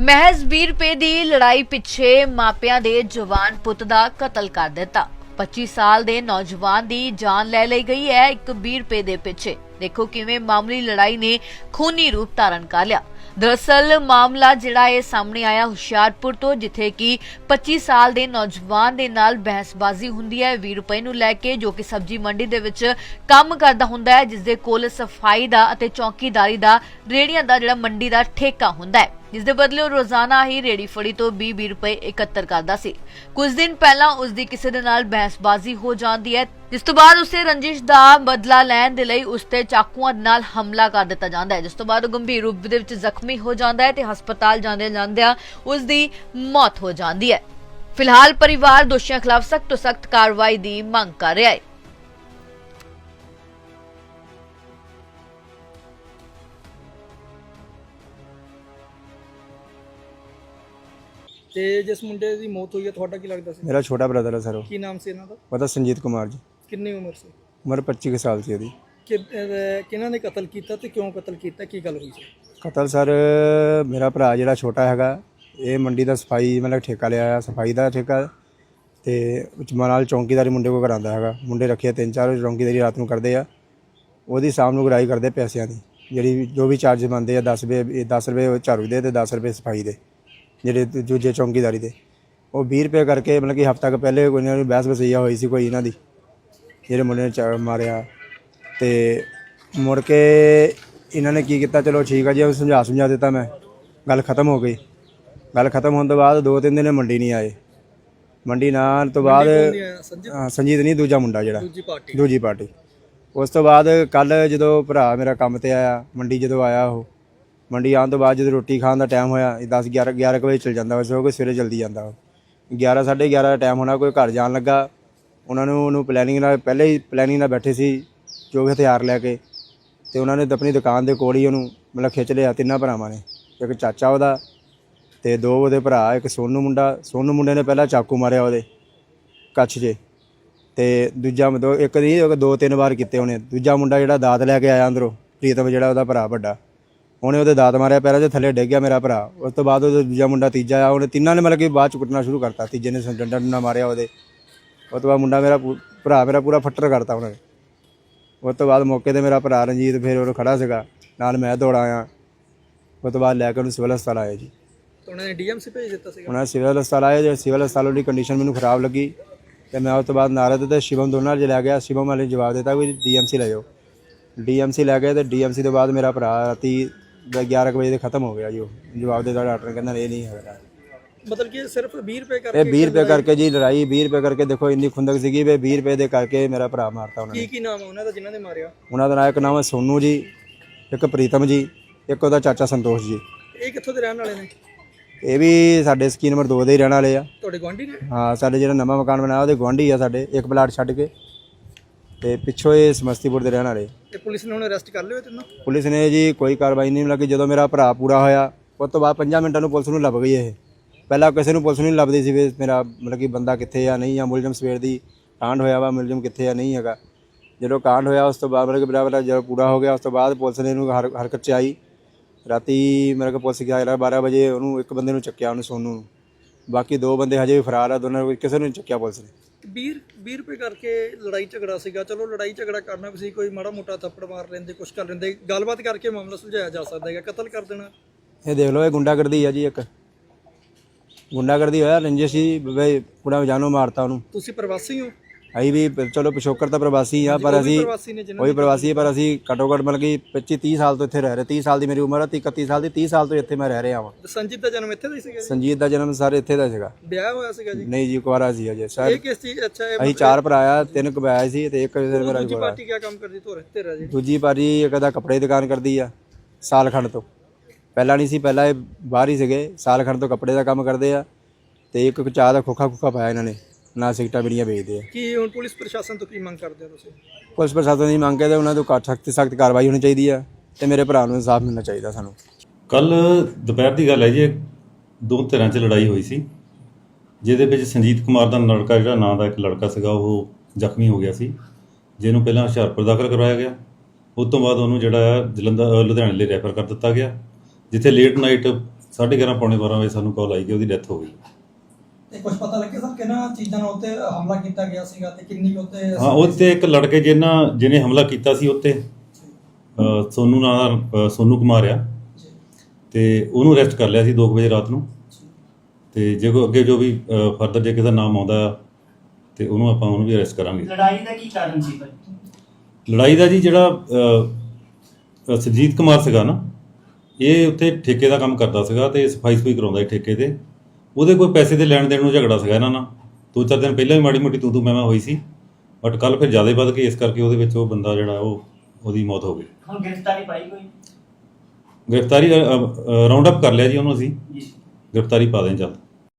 ਮਹਿਜ਼ 20 ਰੁਪਏ ਦੀ ਲੜਾਈ ਪਿੱਛੇ ਮਾਪਿਆਂ ਦੇ ਜਵਾਨ ਪੁੱਤ ਦਾ ਕਤਲ ਕਰ ਦਿੱਤਾ। 25 ਸਾਲ ਦੇ ਨੌਜਵਾਨ ਦੀ ਜਾਨ ਲੈ ਲਈ ਗਈ ਹੈ ਇੱਕ 20 ਰੁਪਏ ਦੇ ਪਿੱਛੇ। ਦੇਖੋ ਕਿਵੇਂ ਮਾਮੂਲੀ ਲੜਾਈ ਨੇ ਖੂਨੀ ਰੂਪ ਧਾਰਨ ਕਰ ਲਿਆ। ਦਰਅਸਲ ਮਾਮਲਾ ਜਿਹੜਾ ਇਹ ਸਾਹਮਣੇ ਆਇਆ ਹੁਸ਼ਿਆਰਪੁਰ ਤੋਂ, ਜਿੱਥੇ ਕਿ 25 ਸਾਲ ਦੇ ਨੌਜਵਾਨ ਦੇ ਨਾਲ ਬਹਿਸਬਾਜ਼ੀ ਹੁੰਦੀ ਹੈ। 20 ਰੁਪਏ ਨੂੰ ਲੈ ਕੇ ਜੋ ਕਿ ਸਬਜ਼ੀ ਮੰਡੀ ਦੇ ਵਿੱਚ ਕੰਮ ਕਰਦਾ ਹੁੰਦਾ ਹੈ ਜਿਸ ਦੇ ਕੋਲ ਸਫ਼ਾਈ ਦਾ ਅਤੇ ਚੌਕੀਦਾਰੀ ਦਾ ਰੇੜੀਆਂ ਦਾ ਜਿਹੜਾ ਮੰਡੀ ਦਾ ਠੇਕਾ ਹੁੰਦਾ ਹੈ। ਜਿਸ ਦੇ ਬਦਲੇ ਉਹ ਰੋਜ਼ਾਨਾ ਹੀ ਰੇੜੀ ਫੜੀ ਤੋਂ 20-20 ਰੁਪਏ ਇਕੱਤਰ ਕਰਦਾ ਸੀ। ਕੁਝ ਦਿਨ ਪਹਿਲਾਂ ਉਸ ਦੀ ਕਿਸੇ ਦੇ ਨਾਲ ਬਹਿਸਬਾਜ਼ੀ ਹੋ ਜਾਂਦੀ ਹੈ, ਜਿਸ ਤੋਂ ਬਾਅਦ ਉਸੇ ਰੰਜਿਸ਼ ਦਾ ਬਦਲਾ ਲੈਣ ਦੇ ਲਈ ਉਸ ਤੇ ਚਾਕੂਆਂ ਨਾਲ ਹਮਲਾ ਕਰ ਦਿੱਤਾ ਜਾਂਦਾ ਹੈ, ਜਿਸ ਤੋਂ ਬਾਅਦ ਉਹ ਗੰਭੀਰ ਰੂਪ ਦੇ ਵਿੱਚ ਜ਼ਖਮੀ ਹੋ ਜਾਂਦਾ ਹੈ ਤੇ ਹਸਪਤਾਲ ਜਾਂਦੇ ਜਾਂਦਿਆਂ ਉਸ ਦੀ ਮੌਤ ਹੋ ਜਾਂਦੀ ਹੈ। ਫਿਲਹਾਲ ਪਰਿਵਾਰ ਦੋਸ਼ੀਆਂ ਖਿਲਾਫ ਸਖਤ ਤੋਂ ਸਖਤ ਕਾਰਵਾਈ ਦੀ ਮੰਗ ਕਰ ਰਿਹਾ ਹੈ। ਤੇ ਜਿਸ ਮੁੰਡੇ ਦੀ ਮੌਤ ਹੋਈ ਹੈ ਤੁਹਾਡਾ ਕੀ ਲੱਗਦਾ ਸੀ? ਮੇਰਾ ਛੋਟਾ ਬ੍ਰਦਰ ਹੈ ਸਰ ਉਹ। ਕੀ ਨਾਮ ਸੀ ਇਹਨਾਂ ਦਾ? ਉਹਦਾ ਸੰਜੀਤ ਕੁਮਾਰ ਜੀ। ਕਿੰਨੀ ਉਮਰ ਸੀ? ਉਮਰ 25 ਕੁ ਸਾਲ ਸੀ ਉਹਦੀ। ਕਿ ਅਹ, ਕਿਹਨਾਂ ਨੇ ਕਤਲ ਕੀਤਾ ਤੇ ਕਿਉਂ ਕਤਲ ਕੀਤਾ? ਕੀ ਗੱਲ ਹੋਈ ਸੀ? ਕਤਲ ਸਰ ਮੇਰਾ ਭਰਾ ਜਿਹੜਾ ਛੋਟਾ ਹੈਗਾ ਇਹ ਮੰਡੀ ਦਾ ਸਫ਼ਾਈ ਮਤਲਬ ਠੇਕਾ ਲਿਆ ਆ ਸਫ਼ਾਈ ਦਾ ਠੇਕਾ। ਤੇ ਉੱਚ ਨਾਲ ਚੌਂਕੀਦਾਰੀ ਮੁੰਡੇ ਕੋ ਕਰਾਉਂਦਾ ਹੈਗਾ। ਮੁੰਡੇ ਰੱਖੇ ਤਿੰਨ ਚਾਰ ਚੌਂਕੀਦਾਰੀ ਰਾਤ ਨੂੰ ਕਰਦੇ ਆ। ਉਹਦੀ ਸ਼ਾਮ ਨੂੰ ਗਰਾਈ ਕਰਦੇ ਪੈਸਿਆਂ ਦੀ। ਜਿਹੜੀ ਜੋ ਵੀ ਚਾਰਜ ਬਣਦੇ ਆ 10 ਰੁਪਏ 10 ਰੁਪਏ ਝਾੜੂ ਦੇ ਤੇ 10 ਰੁਪਏ ਸਫ਼ਾਈ ਦੇ। ਜਿਹੜੇ ਦੂ- ਦੂਜੇ ਚੌਂਕੀਦਾਰੀ ਦੇ। ਉਹ 20 ਰੁਪਏ ਕਰਕੇ ਮਤਲਬ ਕਿ ਹਫਤਾ ਕੁ ਪਹਿਲੇ ਕੋਈ ਇਹਨਾਂ ਨੂੰ ਬਹਿਸ ਬਸਈਆ ਹੋਈ ਸੀ ਕੋਈ ਇਹਨਾਂ ਦੀ ਜਿਹੜੇ ਮੁੰਡੇ ਨੇ ਚਾ- ਮਾਰਿਆ। ਤੇ ਮੁੜ ਕੇ ਇਹਨਾਂ ਨੇ ਕੀ ਕੀਤਾ ਚਲੋ ਠੀਕ ਆ ਜੀ ਉਹ ਸਮਝਾ ਸਮਝਾ ਦਿੱਤਾ ਮੈਂ। ਗੱਲ ਖਤਮ ਹੋ ਗਈ। ਗੱਲ ਖਤਮ ਹੋਣ ਤੋਂ ਬਾਅਦ ਦੋ ਤਿੰਨ ਦਿਨ ਇਹ ਮੰਡੀ ਨਹੀਂ ਆਏ। ਮੰਡੀ ਨਾ ਆਉਣ ਤੋਂ ਬਾਅਦ ਹਾਂ, ਸੰਜੀਤ ਨਹੀਂ ਦੂਜਾ ਮੁੰਡਾ ਜਿਹੜਾ। ਦੂਜੀ ਪਾਰਟੀ। ਦੂਜੀ ਪਾਰਟੀ। ਉਸ ਤੋਂ ਬਾਅਦ ਕੱਲ ਜਦੋਂ ਭਰਾ ਮੇਰਾ ਕੰਮ ਤੇ ਆਇਆ ਮੰਡੀ ਜਦੋਂ ਆਇਆ ਉਹ ਮੰਡੀ ਆਉਣ ਤੋਂ ਬਾਅਦ ਜਦੋਂ ਰੋਟੀ ਖਾਣ ਦਾ ਟਾਈਮ ਹੋਇਆ 10 11 11 ਕੁ ਵਜੇ ਚਲ ਜਾਂਦਾ ਵੈਸੇ ਉਹ ਕੋਈ ਸਵੇਰੇ ਜਲਦੀ ਜਾਂਦਾ ਉਹ 11 11:30 ਦਾ ਟਾਈਮ ਹੋਣਾ, ਕੋਈ ਘਰ ਜਾਣ ਲੱਗਾ। ਉਹਨਾਂ ਨੂੰ, ਉਹਨੂੰ ਪਲੈਨਿੰਗ ਨਾਲ, ਪਹਿਲੇ ਹੀ ਪਲੈਨਿੰਗ ਨਾਲ ਬੈਠੇ ਸੀ, ਜੋ ਵੀ ਹਥਿਆਰ ਲੈ ਕੇ। ਤੇ ਉਹਨਾਂ ਨੇ ਆਪਣੀ ਦੁਕਾਨ ਦੇ ਕੋਲ ਹੀ ਉਹਨੂੰ ਮਤਲਬ ਖਿੱਚ ਲਿਆ, ਤਿੰਨਾਂ ਭਰਾਵਾਂ ਨੇ। ਇੱਕ ਚਾਚਾ ਉਹਦਾ ਤੇ ਦੋ ਉਹਦੇ ਭਰਾ, ਇੱਕ ਸੋਨੂ ਮੁੰਡਾ। ਸੋਨੂ ਮੁੰਡੇ ਨੇ ਪਹਿਲਾਂ ਚਾਕੂ ਮਾਰਿਆ ਉਹਦੇ ਕੱਛ 'ਚ। ਤੇ ਦੂਜਾ ਮਤਲਬ ਇੱਕ ਦੀ ਦੋ, ਤਿੰਨ ਵਾਰ ਕੀਤੇ ਉਹਨੇ। ਦੂਜਾ ਮੁੰਡਾ ਜਿਹੜਾ ਦਾਤ ਲੈ ਕੇ ਆਇਆ ਅੰਦਰੋਂ, ਪ੍ਰੀਤਮ ਜਿਹੜਾ ਉਹਦਾ ਭਰਾ ਵੱਡਾ। ਉਹਨੇ ਉਹਦੇ ਦਾਤ ਮਾਰਿਆ ਪੈਰਾਂ 'ਚ ਥੱਲੇ ਡਿੱਗ ਗਿਆ ਮੇਰਾ ਭਰਾ। ਉਸ ਤੋਂ ਬਾਅਦ ਉਹਦਾ ਦੂਜਾ ਮੁੰਡਾ ਤੀਜਾ ਆ ਉਹਨੇ ਤਿੰਨਾਂ ਨੇ ਮਤਲਬ ਕਿ ਬਾਅਦ ਚ ਕੁੱਟਣਾ ਸ਼ੁਰੂ ਕਰਤਾ। ਤੀਜੇ ਨੇ ਡੰਡਾ ਡੰਡਾ ਮਾਰਿਆ ਉਹਦੇ। ਉਸ ਤੋਂ ਬਾਅਦ ਮੁੰਡਾ ਮੇਰਾ ਪੂ- ਭਰਾ ਮੇਰਾ ਪੂਰਾ ਫੱਟਰ ਕਰਤਾ ਉਹਨੇ। ਉਸ ਤੋਂ ਬਾਅਦ ਮੌਕੇ ਤੇ ਮੇਰਾ ਭਰਾ ਰਣਜੀਤ ਫਿਰ ਉਹ ਖੜਾ ਸੀਗਾ। ਨਾਲ ਮੈਂ ਦੌੜ ਆਇਆ। ਉਸ ਤੋਂ ਬਾਅਦ ਲੈ ਕੇ ਉਹਨੂੰ ਸਿਵਲ ਹਸਪਤਾਲ ਆਏ ਜੀ। ਤਾਂ ਉਹਨਾਂ ਨੇ ਡੀਐਮਸੀ ਭੇਜ ਦਿੱਤਾ ਸੀਗਾ? ਉਹਨਾਂ ਸਿਵਲ ਹਸਪਤਾਲ ਆਏ ਜੇ ਸਿਵਲ ਹਸਪਤਾਲ ਦੀ ਕੰਡੀਸ਼ਨ ਮੈਨੂੰ ਖਰਾਬ ਲੱਗੀ ਤੇ ਮੈਂ ਉਸ ਤੋਂ ਬਾਅਦ ਨਾਰਦ ਤੇ ਸ਼ਿਵਮ ਦੋਨਾਂ ਨਾਲ ਲੈ ਗਿਆ। ਸ਼ਿਵਮ ਵਾਲੇ ਜਵਾਬ ਦਿੱਤਾ ਵੀ ਡੀਐਮਸੀ ਲੈ ਜਾਓ। ਡੀਐਮਸੀ ਲੈ ਗਏ ਤੇ ਡੀਐਮਸੀ ਤੋਂ ਬਾਅਦ ਮੇਰਾ ਭਰਾ ਰਾਤੀ 11 ਕੁ ਵਜੇ ਦੇ ਖਤਮ ਹੋ ਗਿਆ ਜੀ ਉਹ। ਜਵਾਬ ਦਿੱਤਾ ਡਾਕਟਰ ਕਹਿੰਦਾ ਇਹ ਨਹੀਂ ਹੈਗਾ। ਮਤਲਬ ਕਿ ਸਿਰਫ 20 ਰੁਪਏ ਇਹ ਕਰਕੇ 20 ਰੁਪਏ ਕਰਕੇ ਜੀ ਲੜਾਈ 20 ਰੁਪਏ ਕਰਕੇ ਦੇਖੋ ਇੰਨੀ ਖੁੰਦਕ ਸੀਗੀ ਵੀ 20 ਰੁਪਏ ਦੇ ਕਰਕੇ ਮੇਰਾ ਭਰਾ ਮਾਰਤਾ ਉਹਨਾਂ ਕੀ ਨੇ। ਕੀ ਨਾਮ ਆ ਉਹਨਾਂ ਦਾ ਜਿਨ੍ਹਾਂ ਨੇ ਮਾਰਿਆ? ਉਹਨਾਂ ਦਾ ਨਾਂ ਇੱਕ ਨਾਮ ਹੈ ਸੋਨੂ ਜੀ ਇੱਕ ਪ੍ਰੀਤਮ ਜੀ ਇੱਕ ਉਹਦਾ ਚਾਚਾ ਸੰਤੋਸ਼ ਜੀ। ਇਹ ਕਿੱਥੋਂ ਦੇ ਰਹਿਣ ਵਾਲੇ ਨੇ? ਇਹ ਵੀ ਸਾਡੇ ਸਕੀ ਨੰਬਰ 2 ਦੇ ਹੀ ਰਹਿਣ ਵਾਲੇ ਆ। ਤੁਹਾਡੇ ਗੁਆਂਢੀ ਨੇ? ਹਾਂ ਸਾਡੇ ਜਿਹੜਾ ਨਵਾਂ ਮਕਾਨ ਬਣਾਇਆ ਉਹਦੇ ਗੁਆਂਢੀ ਆ ਸਾਡੇ ਇੱਕ ਪਲਾਟ ਛੱਡ ਕੇ। ਤੇ ਪਿੱਛੋਂ ਇਹ ਸਮਸਤੀਪੁਰ ਦੇ ਰਹਿਣ ਵਾਲੇ। ਤੇ ਪੁਲਿਸ ਨੇ ਹੁਣ ਅਰੈਸਟ ਕਰ ਲਿਓ ਤੈਨੂੰ? ਪੁਲਿਸ ਨੇ ਜੀ ਕੋਈ ਕਾਰਵਾਈ ਨਹੀਂ ਲੱਗੀ। ਜਦੋਂ ਮੇਰਾ ਭਰਾ ਪੂਰਾ ਹੋਇਆ, ਉਸ ਤੋਂ ਬਾਅਦ 5 ਮਿੰਟਾਂ ਨੂੰ ਪੁਲਿਸ ਨੂੰ ਲੱਭ ਗਈ ਇਹ। ਪਹਿਲਾਂ ਕਿਸੇ ਨੂੰ ਪੁਲਿਸ ਨਹੀਂ ਲੱਭਦੀ ਸੀ ਵੀ ਮੇਰਾ ਮਤਲਬ ਕਿ ਬੰਦਾ ਕਿੱਥੇ ਆ, ਨਹੀਂ ਆ, ਮੁਲਜ਼ਮ ਸਵੇਰ ਦੀ ਕਾਂਡ ਹੋਇਆ ਵਾ, ਮੁਲਜ਼ਮ ਕਿੱਥੇ ਆ, ਨਹੀਂ ਹੈਗਾ। ਜਦੋਂ ਕਾਂਡ ਹੋਇਆ, ਉਸ ਤੋਂ ਬਾਅਦ ਮਤਲਬ ਕਿ ਮੇਰਾ ਮੇਰਾ ਜਦੋਂ ਪੂਰਾ ਹੋ ਗਿਆ, ਉਸ ਤੋਂ ਬਾਅਦ ਪੁਲਿਸ ਨੇ ਇਹਨੂੰ ਹਰ- ਹਰਕਤ ਚ ਆਈ। ਰਾਤੀ ਮੇਰੇ ਕੋਲ ਪੁਲਿਸ ਗਿਆ 12 ਵਜੇ ਉਹਨੂੰ ਇੱਕ ਬੰਦੇ ਨੂੰ ਚੱਕਿਆ ਉਹਨੂੰ ਸੋਨੂੰ ਨੂੰ। ਬਾਕੀ ਦੋ ਬੰਦੇ ਹਜੇ ਵੀ ਫਰਾਰ ਆ ਦੋਨਾਂ ਨੂੰ ਕਿਸੇ ਨੂੰ ਨਹੀਂ ਚੱਕਿਆ ਪੁਲਿਸ ਨੇ। 20 20 ਰੁਪਏ ਕਰਕੇ ਲੜਾਈ ਝਗੜਾ ਸੀਗਾ। ਚਲੋ ਲੜਾਈ ਝਗੜਾ ਕਰਨਾ ਵੀ ਸੀ ਕੋਈ ਮਾੜਾ ਮੋਟਾ ਥੱਪੜ ਮਾਰ ਲੈਂਦੇ ਕੁਛ ਕਰ ਲੈਂਦੇ ਗੱਲਬਾਤ ਕਰਕੇ ਮਾਮਲਾ ਸੁਲਝਾਇਆ ਜਾ ਸਕਦਾ ਹੈਗਾ। ਕਤਲ ਕਰ ਦੇਣਾ। ਇਹ ਦੇਖ ਲਓ ਇਹ ਗੁੰਡਾਗਰਦੀ ਆ ਜੀ ਇੱਕ। ਗੁੰਡਾਗਰਦੀ ਹੋਇਆ ਰੰਜਿਸ਼ ਜੀ ਬਈ ਪੂਰਾ ਜਾਨੋਂ ਮਾਰਤਾ ਉਹਨੂੰ। ਤੁਸੀਂ ਪ੍ਰਵਾਸੀ ਹੋ? ਅਸੀਂ ਵੀ ਪ- ਚਲੋ ਪਿਛੋਕਰ ਤਾਂ ਪ੍ਰਵਾਸੀ ਆ ਪਰ ਉਹ ਵੀ ਅਸੀਂ ਪ੍ਰਵਾਸੀ ਨੇ ਜਿਨ੍ਹਾਂ ਉਹੀ ਪ੍ਰਵਾਸੀ ਆ, ਪਰ ਅਸੀਂ ਘੱਟੋ ਘੱਟ ਮਤਲਬ ਕਿ 25 30 ਸਾਲ ਤੋਂ ਇੱਥੇ ਰਹਿ ਰਹੇ 30 ਸਾਲ ਦੀ ਮੇਰੀ ਉਮਰ ਆ 30 31 ਸਾਲ ਦੀ 30 ਸਾਲ ਤੋਂ ਇੱਥੇ ਮੈਂ ਰਹਿ ਰਿਹਾ ਹਾਂ ਸੰਜੀਤ ਦਾ ਜਨਮ ਇੱਥੇ ਦਾ ਹੀ ਸੀਗਾ ਜੀ? ਸੰਜੀਤ ਦਾ ਜਨਮ ਸਾਰੇ ਇੱਥੇ ਦਾ ਸੀਗਾ। ਵਿਆਹ ਹੋਇਆ ਸੀਗਾ ਜੀ? ਨਹੀਂ ਜੀ ਕੁਆਰਾ ਸੀ ਅਜੇ ਇਹ ਸ਼ਾਇਦ ਕਿਸ ਚੀਜ਼ ਅੱਛਾ ਇਹ ਅਸੀਂ ਚਾਰ ਭਰਾ ਆ ਤਿੰਨ ਕਬਾਇਆ ਸੀ ਤੇ ਇੱਕ ਮੇਰਾ ਦੂਜੀ ਕੁਆਰਾ ਪਾਰਟੀ ਕੀ ਕੰਮ ਕਰਦੀ? ਤੋਰੇ ਤੇਰਾ ਜੀ। ਦੂਜੀ ਪਾਰੀ ਇੱਕ ਦਾ ਕੱਪੜੇ ਦੀ ਦੁਕਾਨ ਕਰਦੀ ਆ ਸਾਲ ਖੰਡ ਤੋਂ। ਪਹਿਲਾਂ ਨਹੀਂ ਸੀ ਪਹਿਲਾਂ ਇਹ ਬਾਹਰ ਹੀ ਸੀਗੇ ਸਾਲ ਖੰਡ ਤੋਂ ਕੱਪੜੇ ਦਾ ਕੰਮ ਕਰਦੇ ਆ ਤੇ ਇੱਕ ਚਾਹ ਦਾ ਖੋਖਾ ਖੋਖਾ ਪਾਇਆ ਇਹਨਾਂ ਨੇ। ਨਾ ਸਿਗਟਾਂ ਬੀੜੀਆਂ ਵੇਚਦੇ ਆ। ਕੀ ਹੁਣ ਪੁਲਿਸ ਪ੍ਰਸ਼ਾਸਨ ਤੋਂ ਕੀ ਮੰਗ ਕਰਦੇ ਹੋ ਤੁਸੀਂ? ਪੁਲਿਸ ਪ੍ਰਸ਼ਾਸਨ ਦੀ ਮੰਗ ਹੈ ਤੇ ਉਹਨਾਂ ਤੋਂ ਸਖਤ ਸਖਤ ਕਾਰਵਾਈ ਹੋਣੀ ਚਾਹੀਦੀ ਆ ਤੇ ਮੇਰੇ ਭਰਾ ਨੂੰ ਇਨਸਾਫ ਮਿਲਣਾ ਚਾਹੀਦਾ ਸਾਨੂੰ। ਕੱਲ ਦੁਪਹਿਰ ਦੀ ਗੱਲ ਹੈ ਜੀ ਦੋ ਧਿਰਾਂ 'ਚ ਲੜਾਈ ਹੋਈ ਸੀ। ਜਿਹਦੇ ਵਿੱਚ ਸੰਜੀਤ ਕੁਮਾਰ ਦਾ ਲੜਕਾ ਜਿਹੜਾ ਨਾਂ ਦਾ ਇੱਕ ਲੜਕਾ ਸੀਗਾ ਉਹ ਜ਼ਖਮੀ ਹੋ ਗਿਆ ਸੀ। ਜਿਹਨੂੰ ਪਹਿਲਾਂ ਹੁਸ਼ਿਆਰਪੁਰ ਦਾਖਲ ਕਰਵਾਇਆ ਗਿਆ। ਉਸ ਤੋਂ ਬਾਅਦ ਉਹਨੂੰ ਜਿਹੜਾ ਜਲੰਧਰ ਲੁਧਿਆਣੇ ਲਈ ਰੈਫਰ ਕਰ ਦਿੱਤਾ ਗਿਆ। ਜਿੱਥੇ ਲੇਟ ਨਾਈਟ 11:30 ਪੌਣੇ 12 ਵਜੇ ਸਾਨੂੰ ਕਾਲ ਆਈ ਕਿ ਉਹਦੀ ਡੈਥ ਹੋ ਗਈ। ਤੇ ਕੁਝ ਪਤਾ ਲੱਗਿਆ ਸਰ ਕਿਹਨਾਂ ਚੀਜ਼ਾਂ ਨਾਲ ਉੱਤੇ ਹਮਲਾ ਕੀਤਾ ਗਿਆ ਸੀਗਾ ਤੇ ਕਿੰਨੀ ਉੱਤੇ ਹਾਂ ਉੱਤੇ ਇੱਕ ਲੜਕੇ ਜਿਹਨਾਂ ਜਿਹਨੇ ਹਮਲਾ ਕੀਤਾ ਸੀ ਉੱਤੇ। ਅ, ਸੋਨੂ ਨਾਂ ਦਾ ਅ, ਸੋਨੂ ਕੁਮਾਰ ਆ। ਜੀ, ਤੇ ਉਹਨੂੰ ਅਰੈਸਟ ਕਰ ਲਿਆ ਸੀ 2 ਵਜੇ ਰਾਤ ਨੂੰ। ਤੇ ਜੇ ਕੋਈ ਅੱਗੇ ਜੋ ਵੀ ਫਰਦਰ ਜੇ ਕਿਸੇ ਦਾ ਨਾਮ ਆਉਂਦਾ ਆ, ਤੇ ਉਹਨੂੰ ਆਪਾਂ ਉਹਨੂੰ ਵੀ ਅਰੈਸਟ ਕਰਾਂਗੇ। ਲੜਾਈ ਦਾ ਕੀ ਕਾਰਨ ਸੀ ਭਾਈ? ਲੜਾਈ ਦਾ ਜੀ ਜਿਹੜਾ ਅ, ਅ, ਸੁਰਜੀਤ ਕੁਮਾਰ ਸੀਗਾ ਨਾ ਇਹ ਉੱਥੇ ਠੇਕੇ ਦਾ ਕੰਮ ਕਰਦਾ ਸੀਗਾ ਤੇ ਸਫ਼ਾਈ ਸਫ਼ਾਈ ਕਰਾਉਂਦਾ ਸੀ ਠੇਕੇ ਤੇ। ਉਹਦੇ ਕੋਈ ਪੈਸੇ ਦੇ ਲੈਣ ਦੇਣ ਨੂੰ ਝਗੜਾ ਸੀਗਾ ਇਹਨਾਂ ਨਾਲ। ਦੋ ਚਾਰ ਦਿਨ ਪਹਿਲਾਂ ਵੀ ਮਾੜੀ ਮੋਟੀ ਤੂੰ ਤੂੰ ਮੈਂ ਮੈਂ ਹੋਈ ਸੀ। ਬਟ ਕੱਲ ਫਿਰ ਜ਼ਿਆਦਾ ਵੱਧ ਕੇ ਇਸ ਕਰਕੇ ਉਹਦੇ ਵਿੱਚ ਉਹ ਬੰਦਾ ਜਿਹੜਾ ਉਹ ਉਹਦੀ ਮੌਤ ਹੋ ਗਈ। ਹੁਣ ਗ੍ਰਿਫਤਾਰੀ ਪਾਈ ਕੋਈ? ਗ੍ਰਿਫਤਾਰੀ ਰਾਉਂਡ ਅਪ ਕਰ ਲਿਆ ਜੀ ਉਹਨੂੰ ਅਸੀਂ। ਜੀ। ਗ੍ਰਿਫਤਾਰੀ ਪਾ ਦੇਂ ਜਲਦ